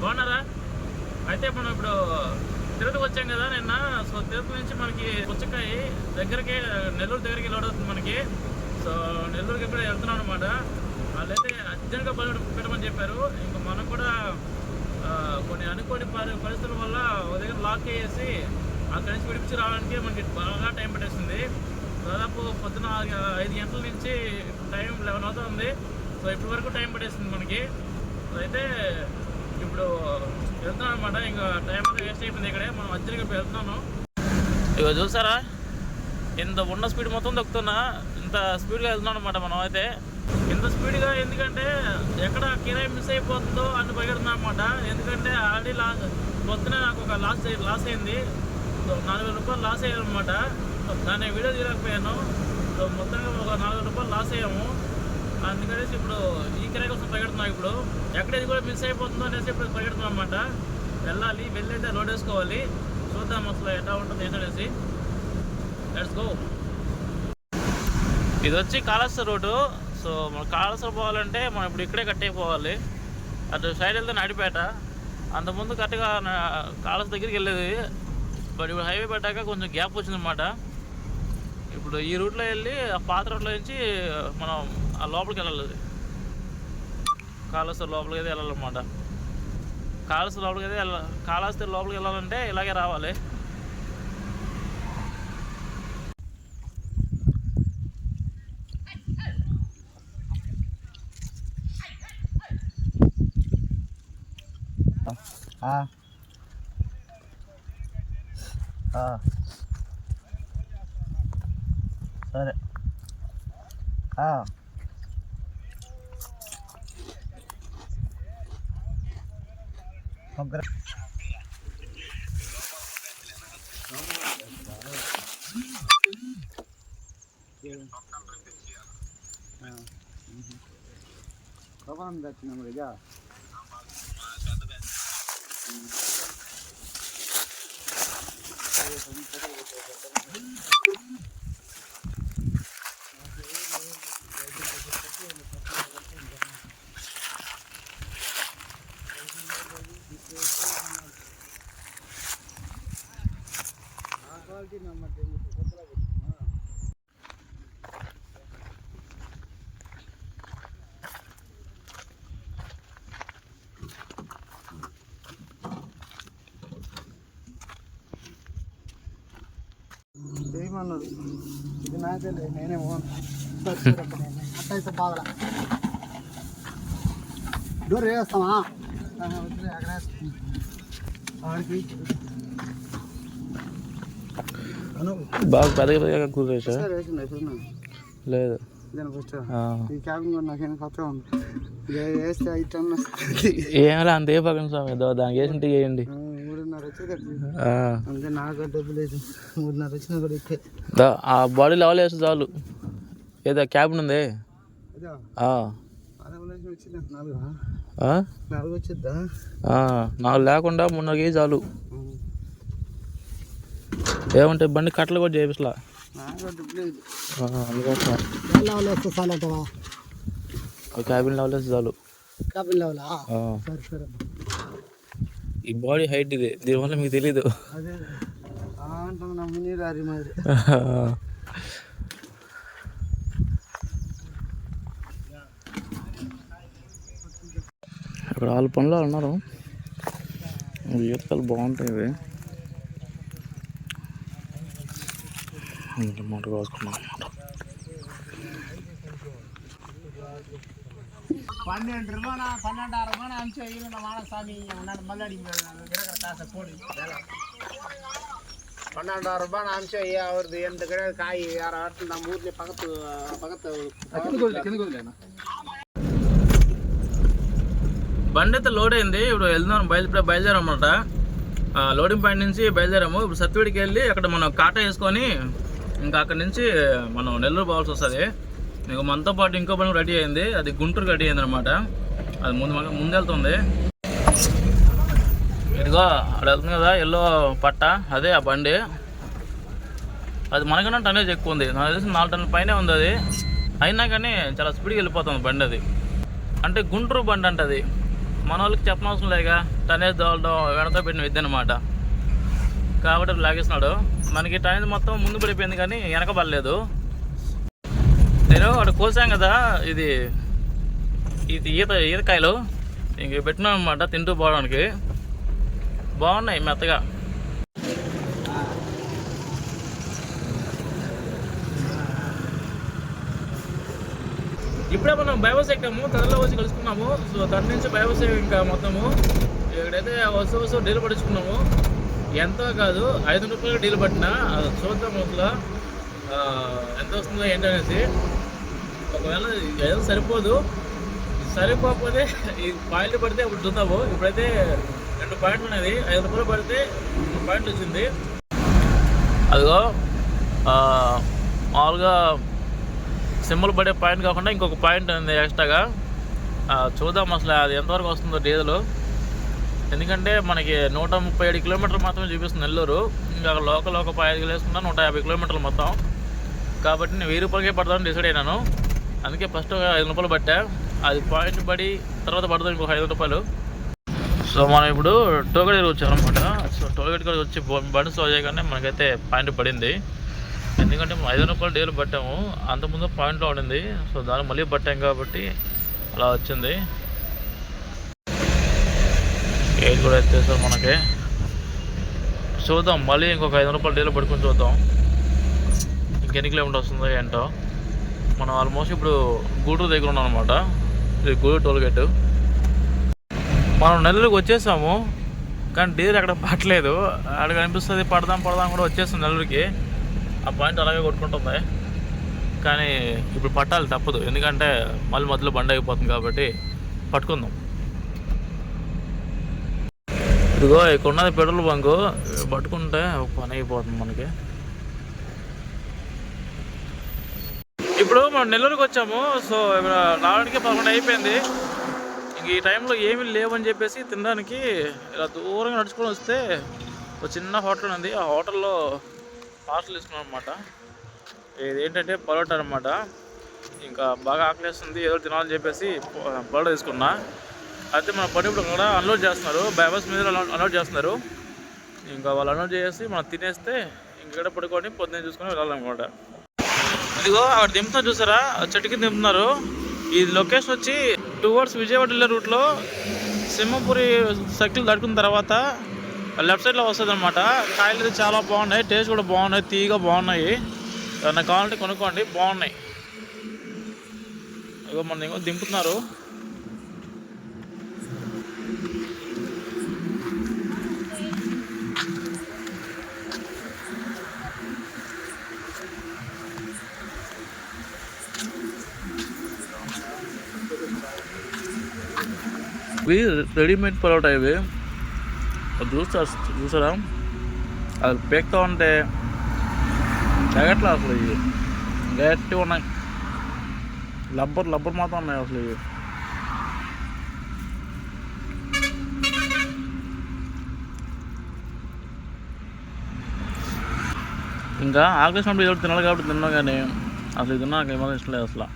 బాగున్నారా? అయితే మనం ఇప్పుడు తిరుపతికి వచ్చాం కదా నిన్న. సో తిరుపతి నుంచి మనకి పుచ్చకాయ దగ్గరికి నెల్లూరు దగ్గరికి లోడ్ అవుతుంది మనకి. సో నెల్లూరుకి కూడా వెళ్తున్నాం అనమాట వాళ్ళైతే అర్జెంట్గా బయట పెట్టమని చెప్పారు. ఇంకా మనం కూడా కొన్ని అనుకోని పరి- పరిస్థితుల వల్ల ఒక దగ్గర లాక్ చేసి అక్కడి నుంచి విడిపించి రావడానికి మనకి బాగా టైం పట్టేసింది. దాదాపు పొద్దున ఆరు- ఐదు గంటల నుంచి టైం లెవెన్ అవుతుంది. సో ఇప్పటి వరకు టైం పట్టేసింది మనకి. అయితే ఇప్పుడు వెళ్తున్నాం అనమాట ఇంకా టైం అంతా వేస్ట్ అయిపోయింది ఇక్కడే. మనం అర్జెంట్గా ఇప్పుడు వెళ్తున్నాను. ఇక చూసారా? ఇంత ఉన్న స్పీడ్ మొత్తం దొక్కుతున్నా ఇంత స్పీడ్గా వెళ్తున్నాం అనమాట మనం అయితే. ఇంత స్పీడ్గా ఎందుకంటే ఎక్కడ కిరాయి మిస్ అయిపోతుందో అని పరిగెడుతున్నాం అనమాట ఎందుకంటే ఆల్రెడీ లాస్ పొద్దున నాకు ఒక లాస్ లాస్ అయింది. నాలుగు వేల రూపాయలు లాస్ అయ్యారనమాట దాన్ని వీడియో తీయలేకపోయాను. మొత్తంగా ఒక నాలుగు వేల రూపాయలు లాస్ అయ్యాము. అందుకనేసి ఇప్పుడు ఈ కిరాయి కోసం పరిగెడుతున్నాం ఇప్పుడు. ఎక్కడ ఇది కూడా మిస్ అయిపోతుందో అనేసి ఇప్పుడు పరిగెడుతున్నాం అనమాట వెళ్ళాలి వెళ్ళైతే లోడ్ వేసుకోవాలి. చూద్దాం అసలు ఎట్లా ఉంటుంది ఏంటనేసి లెట్స్ గో ఇది వచ్చి కాళేశ్వర రోడ్డు. సో మన కాళేశ్వరం పోవాలంటే మనం ఇప్పుడు ఇక్కడే కట్టేపోవాలి అటు సైడ్ వెళ్తే నడిపేట. అంతకుముందు కరెక్ట్గా కాళేశ్వర దగ్గరికి వెళ్ళేది. బట్ ఇప్పుడు హైవే పెట్టాక కొంచెం గ్యాప్ వచ్చిందన్నమాట. ఇప్పుడు ఈ రూట్లో వెళ్ళి ఆ పాత రోడ్లో నుంచి మనం ఆ లోపలికి వెళ్ళాలి. కాళహస్తి లోపలికి అయితే వెళ్ళాలన్నమాట. కాళహస్తి లోపలికి అయితే వెళ్ళ కాళహస్తి లోపలికి వెళ్ళాలంటే ఇలాగే రావాలి. ఆ. ఆ. సరే ఆ. ముగ్గురు కబాన్ దచ్చినాము కదా ఏమన్నారు ఇది నాకే నేనే ఓన్ అట్టయితే బాధల డోర్ వేస్తామా వద్దులే, అక్కడ వాడికి బాగా పెద్దగా పెద్దగా కూరేసా లేదు. ఏమలా అంత పక్కన స్వామి. దానికి మూడున్నర వచ్చేది ఆ. బాడీ లెవెల్ వేస్తే చాలు. ఏదో క్యాబిన్ ఉంది? నాలుగు లేకుండా మున్నరకి చాలు. ఏమంటే బండి కట్టలు కూడా చాలంటవా క్యాబిన్ లెవెల్ చాలు. క్యాబిన్ లెవెలా ఆ. సరే సరే. ఈ బాడీ హైట్ ఇది. దీనివల్ల మీకు తెలీదు. ఇక్కడ వాళ్ళ పనిలో ఉన్నారు. ఈతకాలు బాగుంటాయి ఇవి. ఇంత మూట కోసుకున్నాం అన్నమాట పన్నెండు రూపాయ పన్నెండు ఆరు రూపాయ అంచే ఈయన మానస్వామి ఉన్నాడు మల్లడి కాస కోడి பன்னெண்டு ரூபாய் அமிச்சா அவரது எந்த கிடையாது காய் யார இடத்துல நம்ம ஊர்ல பக்கத்து பக்கத்து బండి అయితే లోడ్ అయింది ఇప్పుడు వెళ్తున్నాం బయలు బయలుదేరాం అనమాట లోడింగ్ పాయింట్ నుంచి బయలుదేరాము ఇప్పుడు సత్తుడికి వెళ్ళి అక్కడ మనం కాటా వేసుకొని ఇంకా అక్కడి నుంచి మనం నెల్లూరు పోవాల్సి వస్తుంది. ఇంకా మనతో పాటు ఇంకో బండి రెడీ అయింది. అది గుంటూరు రెడీ అయింది అనమాట అది ముందు ముందు వెళ్తుంది ఇదిగో అక్కడ వెళ్తుంది కదా ఎల్లో పట్ట. అదే ఆ బండి. అది మనకన్నా టనేజ్ ఎక్కువ ఉంది. నాకు తెలిసి నాలుగు టన్నుల పైనే ఉంది అది. అయినా కానీ చాలా స్పీడ్గా వెళ్ళిపోతుంది బండి అది. అంటే గుంటూరు బండి అంటది అది. మన వాళ్ళకి చెప్పనవసరం లేక టనేజ్ దోలడం వెనక పెట్టిన విద్య అనమాట కాబట్టి లాగేస్తున్నాడు. మనకి టైం మొత్తం ముందు పడిపోయింది కానీ వెనక పడలేదు. నేను అక్కడ కోసాం కదా ఇది ఇది ఈత ఈతకాయలు. ఇంక పెట్టినాం అనమాట తింటూ పోవడానికి. బాగున్నాయి మెత్తగా. ఇప్పుడే మనం బైబస్ ఎక్కాము తరలో వచ్చి కలుసుకున్నాము. సో తన నుంచి బైబస్ ఇంకా మొత్తము. ఇక్కడైతే వస్తూ వస్తూ డీల్ పడుచుకున్నాము ఎంతో కాదు ఐదు రూపాయలు డీల్ పట్టిన అది చూద్దాం అసలు ఎంత వస్తుందో ఏంటనేసి ఒకవేళ ఏదో సరిపోదు. సరిపోకపోతే ఈ పాయింట్లు పడితే ఇప్పుడు చూద్దాము. ఇప్పుడైతే రెండు పాయింట్లు ఉన్నది ఐదు రూపాయలు పడితే మూడు పాయింట్లు వచ్చింది. అదిగో మామూలుగా సింబల్ పడే పాయింట్ కాకుండా ఇంకొక పాయింట్ ఉంది ఎక్స్ట్రాగా. చూద్దాం అసలు అది ఎంతవరకు వస్తుందో డీజిల్. ఎందుకంటే మనకి నూట ముప్పై ఏడు కిలోమీటర్లు మాత్రమే చూపిస్తుంది నెల్లూరు. ఇంకా లోకల్ ఒక పది ఐదు వేసుకున్నా నూట యాభై కిలోమీటర్లు మొత్తం. కాబట్టి నేను వెయ్యి రూపాయలకే పడదామని డిసైడ్ అయినాను. అందుకే ఫస్ట్ ఒక ఐదు రూపాయలు పట్టా. అది పాయింట్ పడి తర్వాత పడదాం ఇంకొక ఐదు రూపాయలు. సో మనం ఇప్పుడు టోల్గేట్ దగ్గర వచ్చామన్నమాట సో టోల్గేట్ దగ్గర వచ్చి బండి స్లో చేయగానే మనకైతే పాయింట్ పడింది. ఎందుకంటే ఐదు రూపాయలు డీలు పట్టాము. అంతకుముందు పాయింట్లో ఉండింది. సో దాన్ని మళ్ళీ పట్టాం కాబట్టి అలా వచ్చింది. ఏది కూడా ఎత్తేసారు మనకి. చూద్దాం మళ్ళీ ఇంకొక ఐదు రూపాయలు డీలో పట్టుకొని చూద్దాం. ఇంకెన్ని కిలోమీటర్ వస్తుందో ఏంటో. మనం ఆల్మోస్ట్ ఇప్పుడు గూడూరు దగ్గర ఉన్నాం అనమాట ఇది గూడూరు టోల్ గేట్. మనం నెల్లూరుకి వచ్చేసాము కానీ డీల్ అక్కడ పట్టలేదు. అక్కడ కనిపిస్తుంది పడదాం పడదాం కూడా వచ్చేస్తుంది నెల్లూరుకి. ఆ పాయింట్ అలాగే కొట్టుకుంటుంది. కానీ ఇప్పుడు పట్టాలి తప్పదు. ఎందుకంటే మళ్ళీ మధ్యలో బండి అయిపోతుంది కాబట్టి పట్టుకుందాం. ఇదిగో ఇక్కడ ఉన్నది పెట్రోల్ బంకు. పట్టుకుంటే ఒక పని అయిపోతుంది మనకి. ఇప్పుడు మనం నెల్లూరుకి వచ్చాము. సో ఇక్కడ రావడానికి పదకొండు అయిపోయింది. ఇంక ఈ టైంలో ఏమీ లేవని చెప్పేసి తినడానికి ఇలా దూరంగా నడుచుకొని వస్తే ఒక చిన్న హోటల్ ఉంది. ఆ హోటల్లో పార్సల్ తీసుకున్నాం అనమాట ఇది ఏంటంటే పరోటా అనమాట ఇంకా బాగా ఆకలేస్తుంది. ఏదో తినాలని చెప్పేసి ప- పరోటా తీసుకున్నా. అయితే మన బండి ఇప్పుడు అక్కడ అన్లోడ్ చేస్తున్నారు. బైబస్ మీద అన్లోడ్ చేస్తున్నారు. ఇంకా వాళ్ళు అన్లోడ్ చేసి మనం తినేస్తే ఇంకెక్కడ పడుకొని పొద్దున్న చూసుకొని వెళ్ళాలన్నమాట. ఇదిగో అక్కడ దింపుతారు చూసారా? ఆ చెట్టుకి దింపుతున్నారు. ఈ లొకేషన్ వచ్చి టువర్డ్స్ విజయవాడ వెళ్ళే రూట్లో సింహపురి సర్కిల్ దాటుకున్న తర్వాత లెఫ్ట్ సైడ్లో వస్తుంది అనమాట కాయలు అయితే చాలా బాగున్నాయి. టేస్ట్ కూడా బాగున్నాయి. తీగ బాగున్నాయి. ఏమన్నా కావాలంటే కొనుక్కోండి. బాగున్నాయి. ఇగో మన ఇంకో దింపుతున్నారు. ఇవి రెడీమేడ్ పరోటా ఇవి చూస్తా చూసారా? అది పేక్తా ఉంటే తెగట్లా అసలు ఇవి గట్టిగా ఉన్నాయి. లబ్బర్ లబ్బర్ మాత్రం ఉన్నాయి అసలు ఇవి. ఇంకా ఆకాశం ఏదో తినాలి కాబట్టి తిన్నా కానీ అసలు ఇది నాకు ఏమైనా ఇష్టం లేదు అసలు